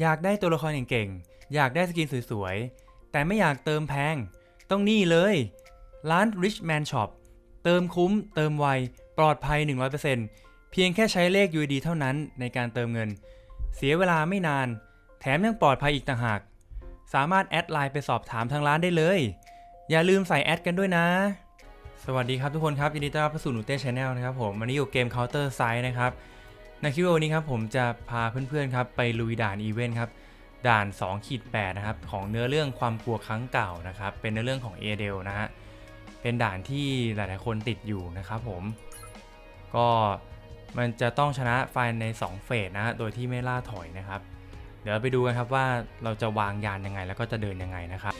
อยากได้ตัวละครเก่งๆ อยากได้สกินสวยๆ แต่ไม่อยากเติมแพง ต้องนี่เลย ร้าน Rich Man Shop เติมคุ้ม เติมไว ปลอดภัย 100%เพียงแค่ใช้เลข UID เท่านั้นในการเติมเงิน เสียเวลาไม่นาน แถมยังปลอดภัยอีกต่างหาก สามารถแอดไลน์ไปสอบถามทางร้านได้เลย อย่าลืมใส่แอดกันด้วยนะ สวัสดีครับทุกคนครับยินดีต้อนรับเข้าสู่หนูเต้ชาแนลนะครับผมวันนี้อยู่เกม Counter Strike นะครับ ในคลิปวิดีโอนี้ครับผมจะพาเพื่อนๆครับไปลุยด่านอีเวนต์ครับด่าน2ขีด8นะครับของเนื้อเรื่องความกลัวครั้งเก่านะครับเป็นเนื้อเรื่องของเอเดลนะฮะเป็นด่านที่หลายๆคนติดอยู่นะครับผม ก็มันจะต้องชนะไฟใน 2 เฟสนะฮะโดยที่ไม่ล่าถอยนะครับ เดี๋ยวไปดูกันครับว่าเราจะวางยานยังไงแล้วก็จะเดินยังไงนะครับ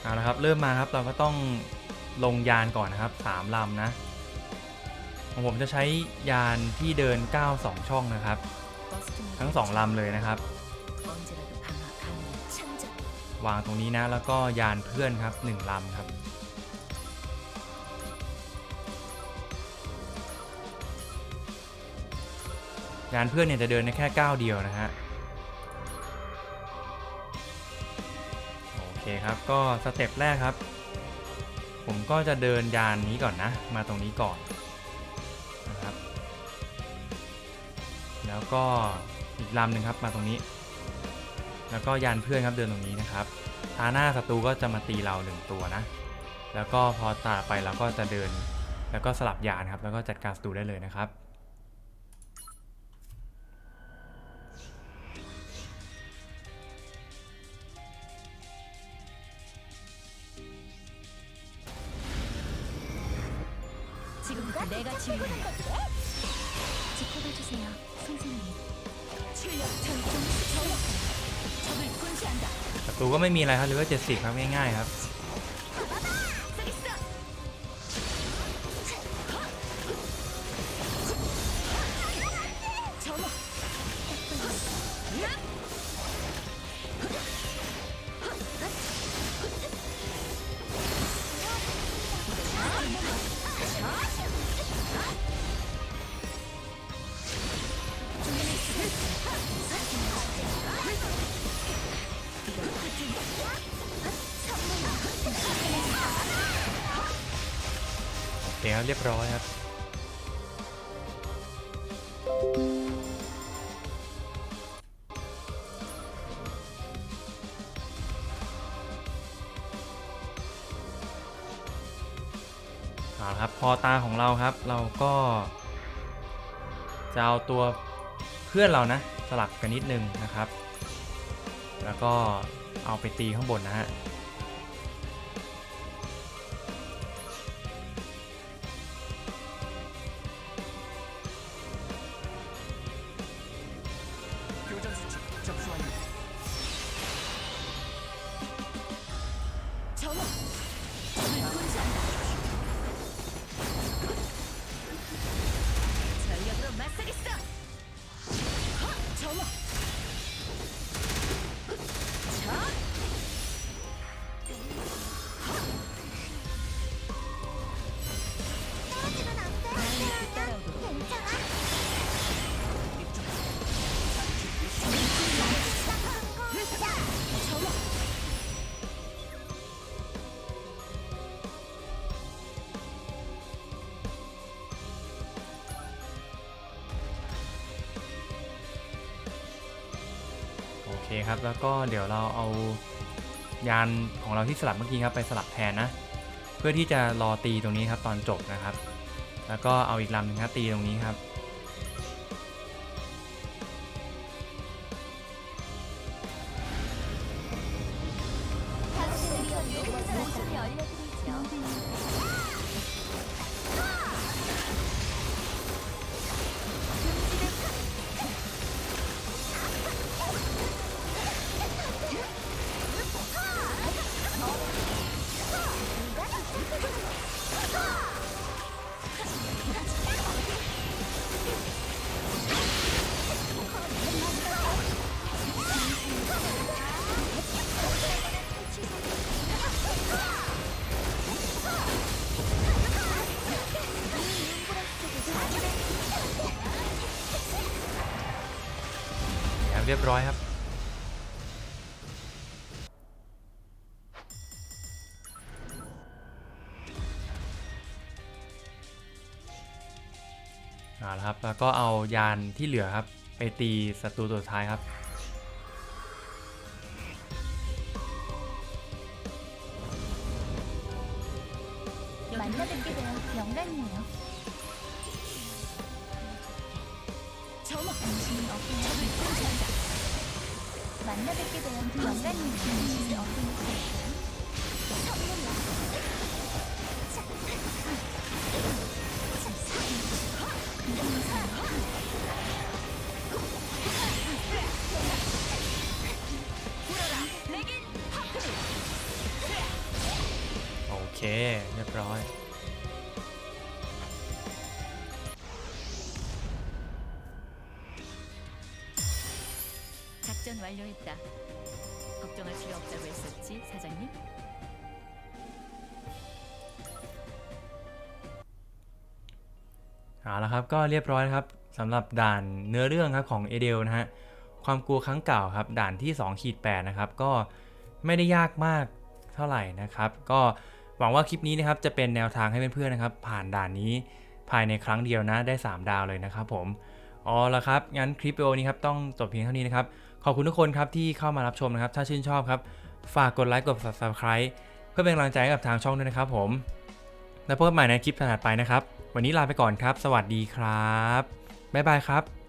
เอาละครับเริ่มมาครับเราก็ต้องลงยานก่อนนะครับ3ลำนะ ของผมจะใช้ยานที่เดิน9 2ช่องนะครับ ทั้ง2ลำเลยนะครับ วางตรงนี้นะแล้วก็ยานเพื่อนครับ1ลำครับยานเพื่อนเนี่ยจะเดินได้แค่ก้าวเดียวนะฮะโอเคครับก็สเต็ปแรกครับ ผมก็จะเดินยานนี้ก่อนนะ มาตรงนี้ก่อน แล้วก็อีกลำหนึ่งครับมาตรงนี้ แล้วก็ยานเพื่อนครับเดินตรงนี้นะครับทาหน้าศัตรูก็จะมาตีเราหนึ่งตัวนะ แล้วก็พอตาไปเราก็จะเดิน แล้วก็สลับยานครับ แล้วก็จัดการศัตรูได้เลยนะครับ 지금부터 내가 지휘한다. 지켜봐주세요, 선생님. 출력 전동 수정. 적을 군시한다. ศัตรูก็ไม่มีอะไรครับหรือว่า70 ครับง่ายๆครับ เคครับเรียบร้อยครับ เอาละครับพอตาของเราครับเราก็จะเอาตัวเพื่อนเรานะ สลับกันนิดนึงนะครับ แล้วก็เอาไปตีข้างบนนะฮะ เคครับ แล้วก็เดี๋ยวเราเอายานของเราที่สลับเมื่อกี้ครับไปสลับแทนนะ เพื่อที่จะรอตีตรงนี้ครับตอนจบนะครับ แล้วก็เอาอีกลำหนึ่งครับตีตรงนี้ครับ เรียบร้อยครับ เอาละครับ แล้วก็เอายานที่เหลือครับ ไปตีศัตรูตัวท้ายครับมันก็เป็นกิจกรรมองได้เหนียว 만나뵙게 되어 영광이에요. 당신은 어떤 내겐 โอเค เรียบร้อย 작전 완료했다. 걱정할 필요 없다고 했었지, 사장님? เอาละครับก็เรียบร้อยครับสำหรับด่านเนื้อเรื่องครับของเอเดลนะฮะความกลัวครั้งเก่าครับด่านที่2ขีด8นะครับก็ไม่ได้ยากมากเท่าไหร่นะครับ ก็หวังว่าคลิปนี้นะครับจะเป็นแนวทางให้เพื่อนๆนะครับ ผ่านด่านนี้ภายในครั้งเดียวนะได้ 3 ดาวเลยนะครับผมอ๋อละครับงั้นคลิปวิดีโอนี้ครับต้องจบเพียงเท่านี้นะครับ ขอบคุณทุกคนครับที่เข้ามารับชมนะครับ ถ้าชื่นชอบครับ ฝากกดไลค์กด subscribe เพื่อเป็นกำลังใจให้กับทางช่องด้วยนะครับผม แล้วพบกันใหม่ในคลิปถัดไปนะครับ วันนี้ลาไปก่อนครับ สวัสดีครับ บ๊ายบายครับ